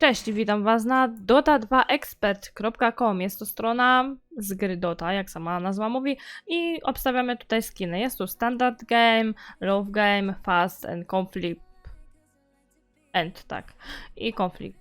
Cześć, witam Was na dota2expert.com. Jest to strona z gry Dota, jak sama nazwa mówi, i obstawiamy tutaj skiny. Jest tu Standard Game, Love Game, Fast and Conflict. End, tak. I Conflict.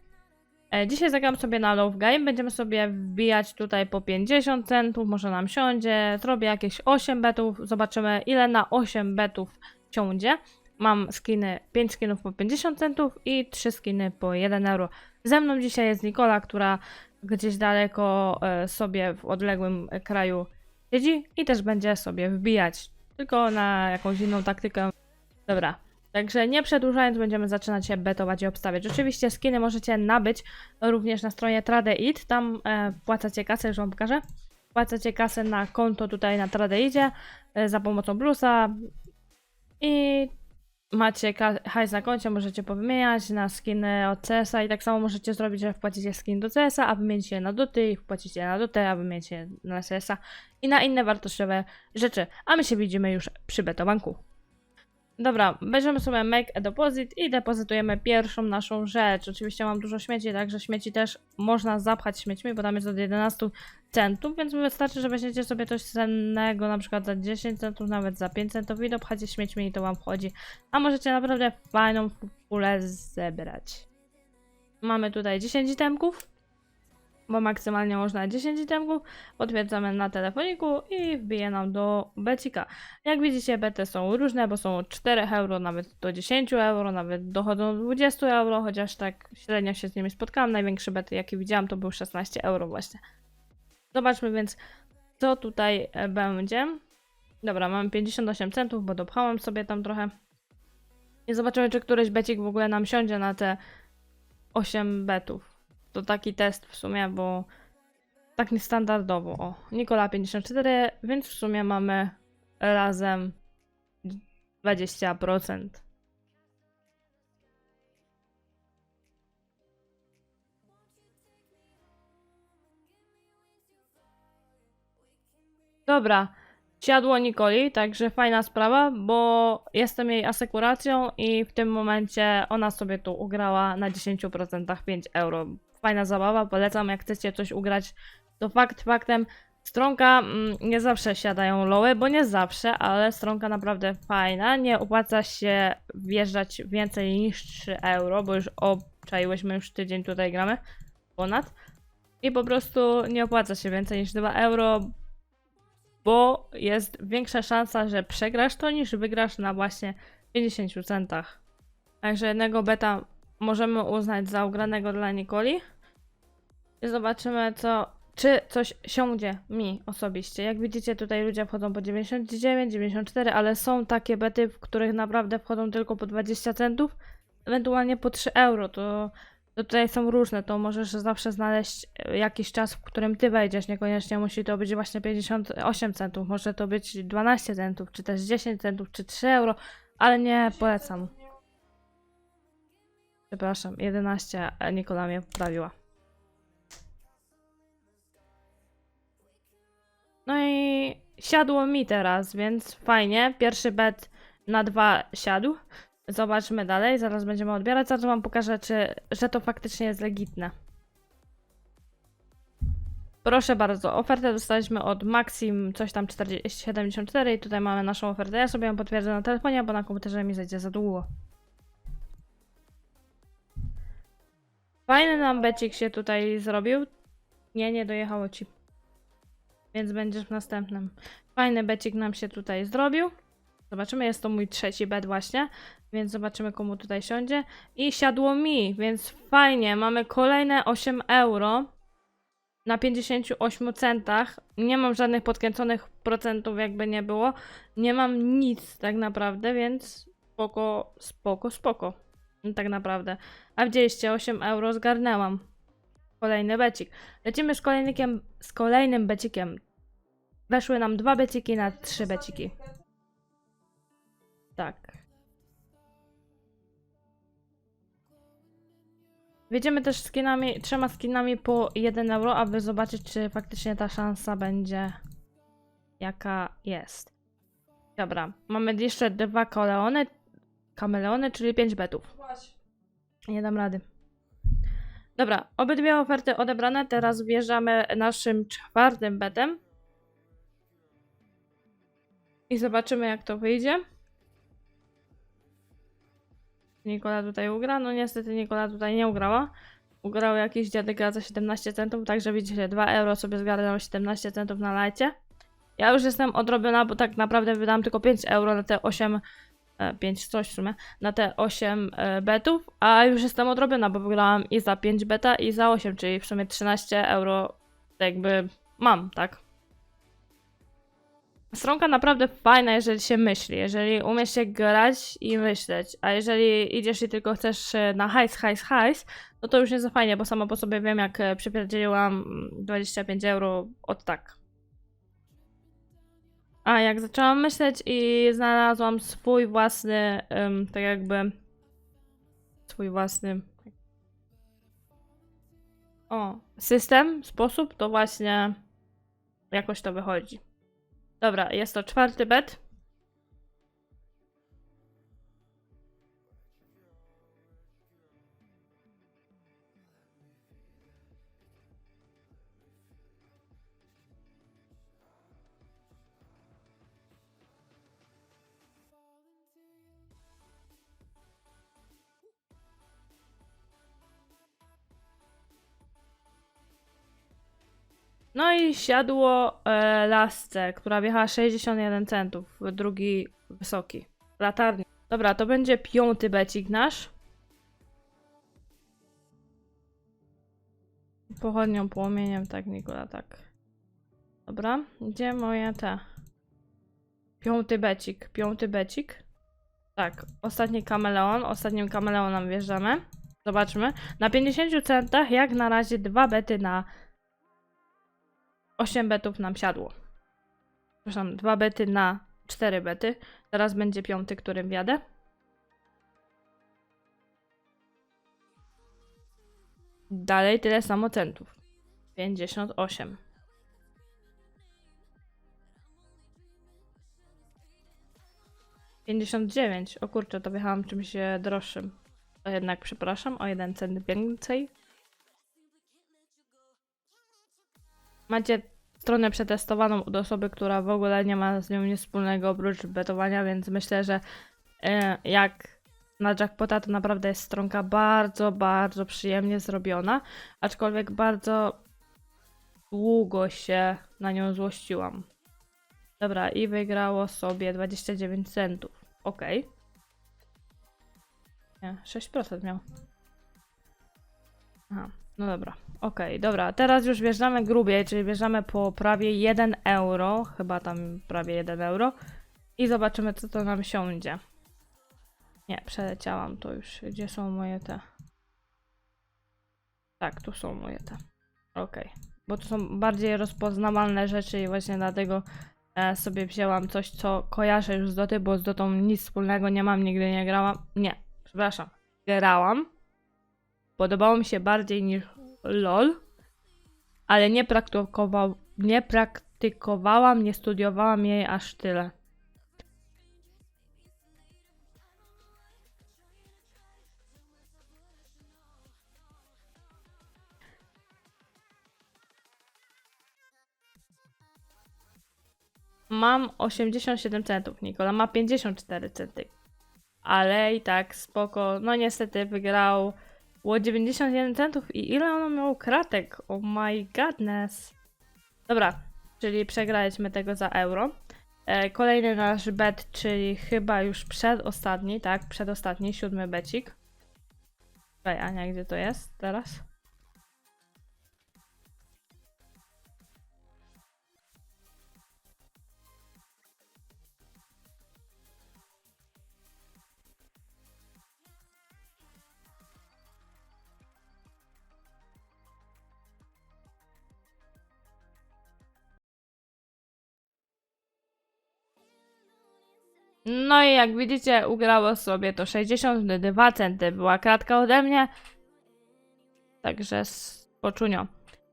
E, Dzisiaj zagram sobie na Love Game. Będziemy sobie wbijać tutaj po 50 centów, może nam siądzie. Zrobię jakieś 8 betów, zobaczymy ile na 8 betów siądzie. Mam skiny, 5 skinów po 50 centów i 3 skiny po 1 euro. Ze mną dzisiaj jest Nikola, która gdzieś daleko e, sobie w odległym e, kraju siedzi i też będzie sobie wbijać. Tylko na jakąś inną taktykę. Dobra. Także nie przedłużając, będziemy zaczynać się betować i obstawiać. Oczywiście skiny możecie nabyć również na stronie TradeIt. Tam e, płacacie kasę, już wam pokażę. Płacacie kasę na konto tutaj na TradeIdzie e, za pomocą plusa i macie hajs na koncie, możecie powymieniać na skiny od CS-a i tak samo możecie zrobić, że wpłacicie skin do CS-a, a wymienicie na doty i wpłacicie na dotę, a wymienicie na CS-a i na inne wartościowe rzeczy. A my się widzimy już przy betobanku. Dobra, bierzemy sobie make a deposit i depozytujemy pierwszą naszą rzecz. Oczywiście mam dużo śmieci, także śmieci też można zapchać śmiećmi, bo tam jest od 11 centów, więc wystarczy, że weźmiecie sobie coś cennego, na przykład za 10 centów, nawet za 5 centów i dopchacie śmiećmi i to wam wchodzi. A możecie naprawdę fajną pulę zebrać. Mamy tutaj 10 itemków, bo maksymalnie można 10 itemków. Potwierdzamy na telefoniku i wbije nam do becika. Jak widzicie, bety są różne, bo są od 4 euro, nawet do 10 euro, nawet dochodzą do 20 euro, chociaż tak średnio się z nimi spotkałam. Największy bety, jaki widziałam, to był 16 euro właśnie. Zobaczmy więc, co tutaj e, będzie. Dobra, mamy 58 centów, bo dopchałam sobie tam trochę. I zobaczymy, czy któryś becik w ogóle nam siądzie na te 8 betów. To taki test w sumie, bo tak niestandardowo. O, Nikola 54, więc w sumie mamy razem 20%. Dobra, siadło Nikoli, także fajna sprawa, bo jestem jej asekuracją i w tym momencie ona sobie tu ugrała na 10% 5 euro. Fajna zabawa, polecam jak chcecie coś ugrać, to fakt faktem. Stronka mm, nie zawsze siadają loły, bo nie zawsze, ale stronka naprawdę fajna. Nie opłaca się wjeżdżać więcej niż 3 euro, bo już obczaiłyśmy już tydzień tutaj gramy ponad. I po prostu nie opłaca się więcej niż 2 euro, bo jest większa szansa, że przegrasz to niż wygrasz na właśnie 50 centach. Także jednego beta możemy uznać za ugranego dla Nikoli. I zobaczymy, co, czy coś siądzie mi osobiście. Jak widzicie, tutaj ludzie wchodzą po 99, 94, ale są takie bety, w których naprawdę wchodzą tylko po 20 centów, ewentualnie po 3 euro. To, to tutaj są różne, to możesz zawsze znaleźć e, jakiś czas, w którym ty wejdziesz. Niekoniecznie musi to być właśnie 58 centów, może to być 12 centów, czy też 10 centów, czy 3 euro, ale nie polecam. Przepraszam, 11, a Nikola mnie poprawiła. No i siadło mi teraz, więc fajnie. Pierwszy bet na dwa siadł. Zobaczmy dalej, zaraz będziemy odbierać. Zaraz wam pokażę, czy, że to faktycznie jest legitne. Proszę bardzo, ofertę dostaliśmy od Maxim coś tam 4074 i tutaj mamy naszą ofertę. Ja sobie ją potwierdzę na telefonie, bo na komputerze mi zejdzie za długo. Fajny nam becik się tutaj zrobił. Nie, nie dojechało ci. Więc będziesz w następnym. Fajny becik nam się tutaj zrobił. Zobaczymy, jest to mój trzeci bet właśnie, więc zobaczymy komu tutaj siądzie. I siadło mi, więc fajnie, mamy kolejne 8 euro na 58 centach. Nie mam żadnych podkręconych procentów, jakby nie było. Nie mam nic tak naprawdę, więc spoko, spoko, spoko. Tak naprawdę. A widzieliście, 8 euro zgarnęłam. Kolejny becik. Lecimy z z kolejnym becikiem. Weszły nam dwa beciki na trzy beciki. Tak. Wiedziemy też skinami, trzema skinami po 1 euro, aby zobaczyć, czy faktycznie ta szansa będzie jaka jest. Dobra, mamy jeszcze dwa koleony, kameleony, czyli 5 betów. Nie dam rady. Dobra, obydwie oferty odebrane. Teraz wjeżdżamy naszym czwartym betem. I zobaczymy, jak to wyjdzie. Nikola tutaj ugra. No niestety Nikola tutaj nie ugrała. Ugrał jakiś dziadek za 17 centów, także widzicie, 2 euro sobie zgarnęło 17 centów na lajcie. Ja już jestem odrobiona, bo tak naprawdę wydałam tylko 5 euro na te 8, e, 5 coś w sumie, na te 8 e, betów, a już jestem odrobiona, bo wygrałam i za 5 beta i za 8, czyli w sumie 13 euro jakby mam, tak? Stronka naprawdę fajna, jeżeli się myśli, jeżeli umiesz się grać i myśleć, a jeżeli idziesz i tylko chcesz e, na hajs, hajs, hajs, no to już nie za fajnie, bo sama po sobie wiem, jak e, przypierdzieliłam mm, 25 euro od tak. A jak zaczęłam myśleć i znalazłam swój własny, em, tak jakby, swój własny, o, system, sposób, to właśnie jakoś to wychodzi. Dobra, jest to czwarty bet. No i siadło e, lasce, która wjechała 61 centów, drugi wysoki. Latarni. Dobra, to będzie piąty becik nasz. Pochodnią, płomieniem, tak, Nikola, tak. Dobra, gdzie moje te? Piąty becik, piąty becik. Tak, ostatni kameleon, ostatnim kameleonem wjeżdżamy. Zobaczmy. Na 50 centach, jak na razie, dwa bety na 8 betów nam siadło. Przepraszam, 2 bety na 4 bety. Teraz będzie piąty, którym wjadę. Dalej tyle samo centów. 58. Pięćdziesiąt dziewięć. O kurczę, to wjechałam czymś e, droższym. To jednak przepraszam, o jeden cent więcej. Macie stronę przetestowaną od osoby, która w ogóle nie ma z nią nic wspólnego oprócz betowania, więc myślę, że e, jak na jackpota to naprawdę jest stronka bardzo, bardzo przyjemnie zrobiona, aczkolwiek bardzo długo się na nią złościłam. Dobra, i wygrało sobie 29 centów. Ok. Nie, 6% miał. Aha, no dobra. Okej, dobra. Teraz już wjeżdżamy grubiej, czyli wjeżdżamy po prawie 1 euro. Chyba tam prawie 1 euro. I zobaczymy, co to nam siądzie. Nie, przeleciałam to już. Gdzie są moje te? Tak, tu są moje te. Okej. Bo to są bardziej rozpoznawalne rzeczy i właśnie dlatego e, sobie wzięłam coś, co kojarzę już z Doty, bo z Dotą nic wspólnego nie mam, nigdy nie grałam. Nie, przepraszam. Grałam. Podobało mi się bardziej niż LOL, ale nie, praktykował, nie praktykowałam, nie studiowałam jej aż tyle. Mam 87 centów, Nikola ma 54 centy. Ale i tak spoko. No niestety wygrał było 91 centów i ile ono miało kratek? Oh my godness. Dobra, czyli przegraliśmy tego za euro. E, kolejny nasz bet, czyli chyba już przedostatni, tak? Przedostatni, siódmy becik. Czekaj, Ania, gdzie to jest teraz? No i jak widzicie, ugrało sobie to 62 centy. Była kratka ode mnie. Także poczunio.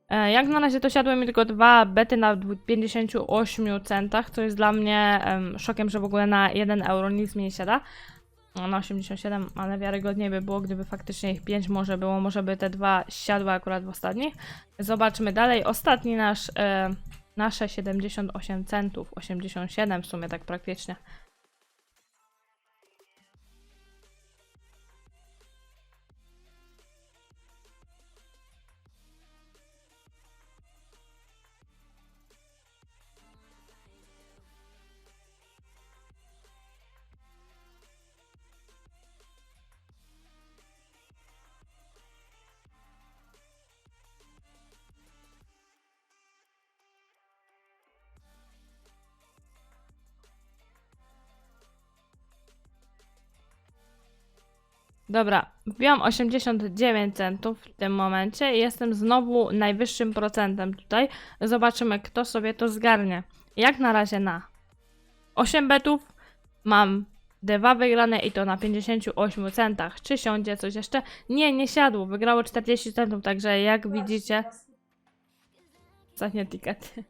E, jak na razie to siadły mi tylko dwa bety na 58 centach, co jest dla mnie em, szokiem, że w ogóle na 1 euro nic mi nie siada. No, na 87, ale wiarygodniej by było, gdyby faktycznie ich 5 może było, może by te dwa siadły akurat w ostatnich. Zobaczmy dalej. Ostatni nasz, e, nasze 78 centów, 87 w sumie tak praktycznie. Dobra, wbiłam 89 centów w tym momencie i jestem znowu najwyższym procentem tutaj. Zobaczymy, kto sobie to zgarnie. Jak na razie na 8 betów mam dwa wygrane i to na 58 centach. Czy siądzie coś jeszcze? Nie, nie siadło. Wygrało 40 centów, także jak widzicie... Ostatnie tikety.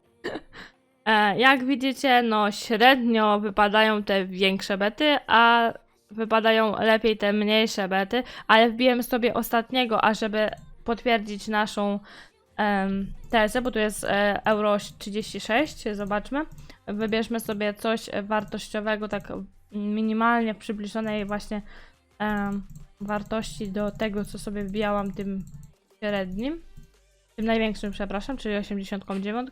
E, Jak widzicie, no średnio wypadają te większe bety, a wypadają lepiej te mniejsze bety, ale wbiłem sobie ostatniego, ażeby potwierdzić naszą em, tezę, bo tu jest e, euro 36, zobaczmy. Wybierzmy sobie coś wartościowego, tak minimalnie przybliżonej właśnie em, wartości do tego, co sobie wbijałam tym średnim. Tym największym, przepraszam, czyli 89.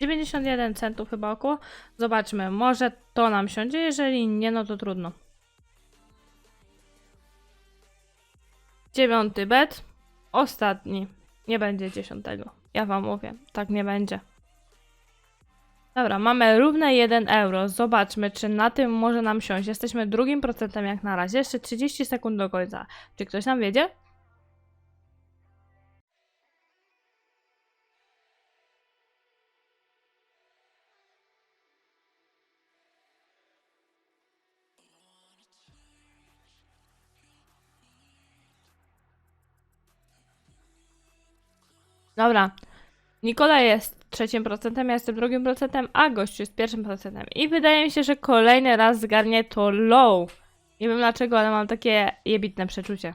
91 centów chyba około. Zobaczmy, może to nam siądzie, jeżeli nie, no to trudno. Dziewiąty bet. Ostatni. Nie będzie dziesiątego. Ja wam mówię, tak nie będzie. Dobra, mamy równe 1 euro. Zobaczmy, czy na tym może nam siąść. Jesteśmy drugim procentem jak na razie. Jeszcze 30 sekund do końca. Czy ktoś nam wiedzie? Dobra. Nikola jest trzecim procentem, ja jestem drugim procentem, a gościu jest pierwszym procentem. I wydaje mi się, że kolejny raz zgarnie to low. Nie wiem dlaczego, ale mam takie jebitne przeczucie.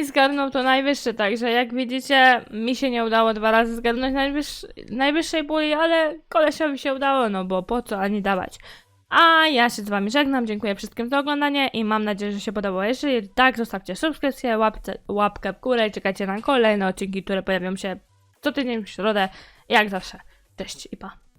I zgarnął to najwyższy, także jak widzicie, mi się nie udało dwa razy zgarnąć najwyższej puli, ale kolesiowi się udało, no bo po co ani dawać. A ja się z wami żegnam, dziękuję wszystkim za oglądanie i mam nadzieję, że się podobało. Jeżeli tak, zostawcie subskrypcję, łapce, łapkę w górę i czekajcie na kolejne odcinki, które pojawią się co tydzień w środę, jak zawsze. Cześć i pa.